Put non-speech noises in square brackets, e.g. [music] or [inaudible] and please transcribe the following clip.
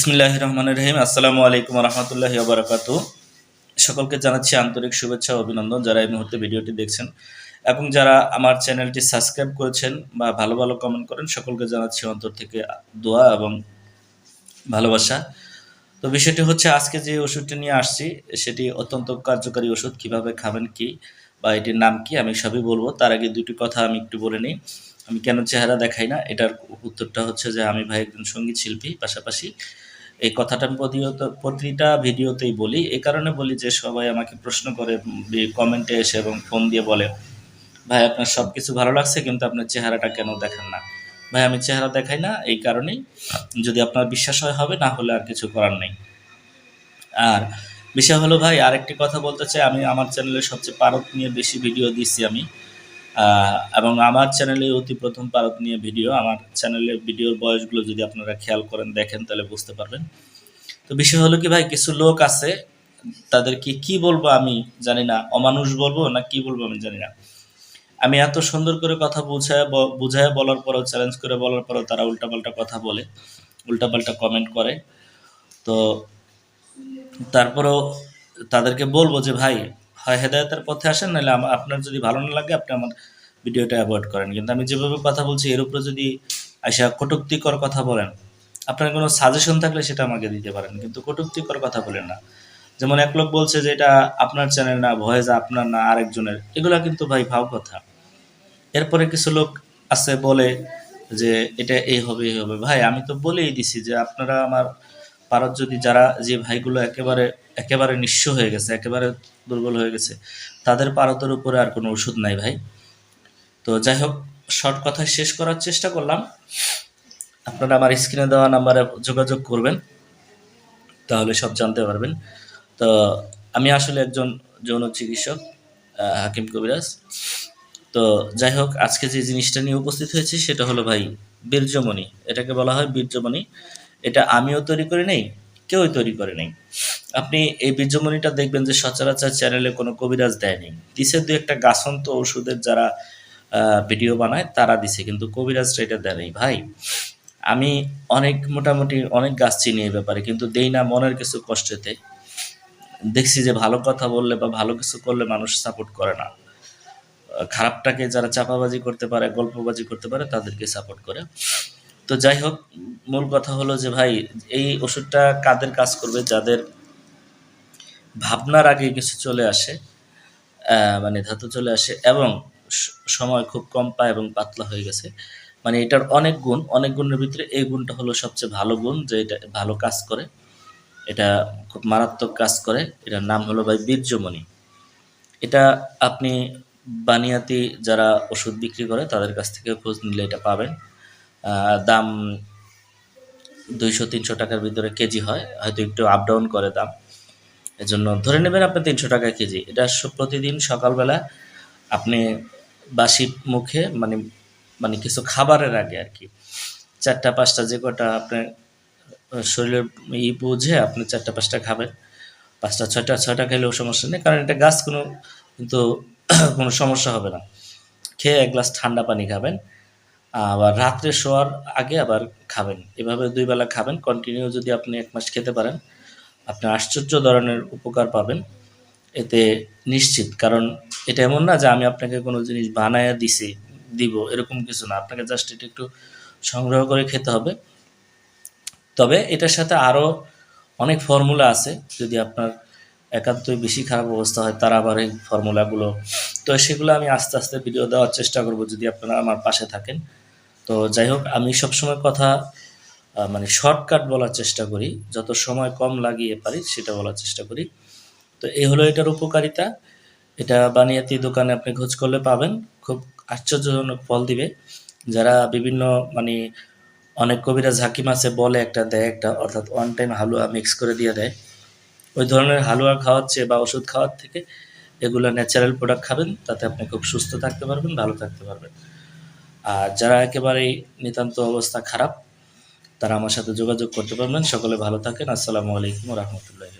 বিসমিল্লাহ রহমান রহিম আসসালামু আলাইকুম রহমতুল্লাহি বারাকাত সকলকে জানাচ্ছি আন্তরিক শুভেচ্ছা অভিনন্দন যারা এই মুহূর্তে ভিডিওটি দেখছেন এবং যারা আমার চ্যানেলটি সাবস্ক্রাইব করেছেন বা ভালো ভালো কমেন্ট করেন, সকলকে জানাচ্ছি অন্তর থেকে দোয়া এবং ভালোবাসা। তো বিষয়টি হচ্ছে আজকে যে ওষুধটি নিয়ে আসছি, সেটি অত্যন্ত কার্যকারী ওষুধ, কীভাবে খাবেন, কি বা এটির নাম কি, আমি সবই বলব। তার আগে দুটি কথা আমি একটু বলে নিই। আমি কেন চেহারা দেখাই না, এটার উত্তরটা হচ্ছে যে আমি ভাই একজন সংগীত শিল্পী, পাশাপাশি এই কথাটা প্রতিহত প্রতিটা ভিডিওতেই বলি। এই কারণে বলি যে সবাই আমাকে প্রশ্ন করে কমেন্টে এসে এবং ফোন দিয়ে বলে, ভাই, আপনার সব কিছু ভালো লাগছে, কিন্তু আপনার চেহারাটা কেন দেখান না? ভাই, আমি চেহারা দেখাই না, এই কারণেই যদি আপনার বিশ্বাস হয়, হবে, না হলে আর কিছু করার নেই। আর বিষয় হলো, ভাই, আরেকটি কথা বলতে চাই, আমি আমার চ্যানেলে সবচেয়ে পারত নিয়ে বেশি ভিডিও দিচ্ছি আমি। এবং আমার চ্যানেলে অতি প্রথম পারত নিয়ে ভিডিও আমার চ্যানেলের ভিডিওর বয়সগুলো যদি আপনারা খেয়াল করেন, দেখেন, তাহলে বুঝতে পারবেন। তো বিষয় হলো কি ভাই, কিছু লোক আছে, তাদেরকে কি বলব আমি জানি না, অমানুষ বলব না কি বলব আমি জানি না। আমি এত সুন্দর করে কথা বুঝায় বুঝায় বলার পরেও চ্যালেঞ্জ করে বলার পরেও তারা উল্টাপাল্টা কথা বলে, উল্টাপাল্টা কমেন্ট করে। তো তারপরেও তাদেরকে বলব যে ভাই হয় হেদায়তের পথে আসেন, নাহলে আপনার যদি ভালো না লাগে, আপনি আমার ভিডিওটা অ্যাভয়েড করেন। কিন্তু আমি যেভাবে কথা বলছি, এর উপরে যদি আইসা কটুক্তিকর কথা বলেন, আপনার কোনো সাজেশন থাকলে সেটা আমাকে দিতে পারেন। কিন্তু কটুক্তিকর কথা বলেন না। যেমন এক লোক বলছে যে, এটা আপনার চ্যানেল না, ভয়েস আপনার না, আরেকজনের। এগুলা কিন্তু ভাই ভাব কথা। এরপরে কিছু লোক আছে বলে যে, এটা এই হবে এই হবে। ভাই, আমি তো বলেই দিছি যে, আপনারা আমার পারত যদি যারা যে ভাইগুলো একেবারে একেবারে নিঃস্ব হয়ে গেছে, একেবারে দুর্বল হয়ে গেছে, তাদের পারতের উপরে আর কোনো ওষুধ নাই ভাই। তো যাই হোক শর্ট কথা শেষ করার চেষ্টা করলাম। আপনারা আমার স্ক্রিনে দেওয়া নাম্বারে যোগাযোগ করবেন, তাহলে সব জানতে পারবেন। তো আমি আসলে একজন যৌন চিকিৎসক হাকিম কবিরাজ। তো যাই হোক, আজকে যে জিনিসটা নিয়ে উপস্থিত হয়েছে, সেটা হলো ভাই বীর্যমণি। এটাকে বলা হয় বীর্যমণি। এটা আমিও তৈরি করে নেই, কেউই তৈরি করে নেই। আপনি এই বীর্যমণিটা দেখবেন যে সচরাচর চ্যানেলে কোনো কবিরাজ দেয়নি দিছে দু একটা গাছন্ত ওষুধের যারা ভিডিও বানায়, তারা দিছে, কিন্তু কবিরাজরা এটা দেয় নাই। ভাই, আমি অনেক, মোটামুটি অনেক গাছ চিনি এই ব্যাপারে, কিন্তু দেই না মনের কিছু কষ্টেতে। দেখছি যে ভালো কথা বললে বা ভালো কিছু করলে মানুষ সাপোর্ট করে না। খারাপটাকে যারা চাপাবাজি করতে পারে, গল্পবাজি করতে পারে, তাদেরকে সাপোর্ট করে। তো যাই হোক মূল কথা হলো যে ভাই, এই ওষুধটা কাদের কাজ করবে? যাদের ভাবনার আগে কিছু চলে আসে মানে ধাতু চলে আসে এবং সময় খুব কম পায় এবং পাতলা হয়ে গেছে। মানে এটার অনেক গুণ, অনেক গুণের ভিতরে এই গুণটা হলো সবচেয়ে ভালো গুণ যে এটা ভালো কাজ করে। এটা খুব মারাত্মক কাজ করে। এটার নাম হলো ভাই বীর্যমণি। এটা আপনি বানিয়াতি যারা ওষুধ বিক্রি করে, তাদের কাছ থেকে খোঁজ নিলে এটা পাবেন। দাম দুইশো, তিনশো টাকার ভিতরে কেজি হয়, হয়তো একটু আপ ডাউন করে দাম। এজন্য ধরে নেবেন আপনি তিনশো টাকা কেজি। এটা প্রতিদিন সকালবেলা আপনি বাসি মুখে মানে মানে কিছু খাবারের আগে আর কি, চারটা, পাঁচটা যে কটা আপনার শরীরের ই বুঝে আপনি চারটা, পাঁচটা খাবেন। পাঁচটা, ছয়টা ছয়টা খেলেও সমস্যা নেই, কারণ এটা গাছ কোনো, কিন্তু [clears throat] কোনো সমস্যা হবে না। খেয়ে এক গ্লাস ঠান্ডা পানি খাবেন। আবার রাত্রে শোয়ার আগে আবার খাবেন। এভাবে দুই বেলা খাবেন। কন্টিনিউ যদি আপনি এক মাস খেতে পারেন, আপনি আশ্চর্য ধরনের উপকার পাবেন। এতে নিশ্চিত, কারণ এটা এমন না যে আমি আপনাকে কোনো জিনিস বানায় দিছি, দিব, এরকম কিছু না। আপনাকে জাস্ট এটা একটু সংগ্রহ করে খেতে হবে। তবে এটার সাথে আরও অনেক ফর্মুলা আছে। যদি আপনার একান্তই বেশি খারাপ অবস্থা হয়, তারা আবার এই ফর্মুলাগুলো তো সেগুলো আমি আস্তে আস্তে ভিডিও দেওয়ার চেষ্টা করব, যদি আপনারা আমার পাশে থাকেন। তো যাই হোক, আমি সবসময় কথা মানে শর্টকাট বলার চেষ্টা করি। যত সময় কম লাগিয়ে পারি, সেটা বলার চেষ্টা করি। তো এই হলো এটার উপকারিতা। এটা বানিয়াতি দোকানে আপনি খোঁজ করলে পাবেন। খুব আশ্চর্যজনক ফল দিবে। যারা বিভিন্ন মানে অনেক কবিরা ঝাঁকি আছে বলে একটা দেয় একটা, অর্থাৎ ওয়ান টাইম হালুয়া মিক্স করে দিয়ে দেয়। ওই ধরনের হালুয়া খাওয়াচ্ছে বা ওষুধ খাওয়ার থেকে এগুলো ন্যাচারাল প্রোডাক্ট খাবেন। তাতে আপনি খুব সুস্থ থাকতে পারবেন, ভালো থাকতে পারবেন। আর যারা একেবারেই নিতান্ত অবস্থা খারাপ, তারা আমার সাথে যোগাযোগ করতে পারবেন। সকলে ভালো থাকেন। আসসালামু আলাইকুম রহমতুল্লাহ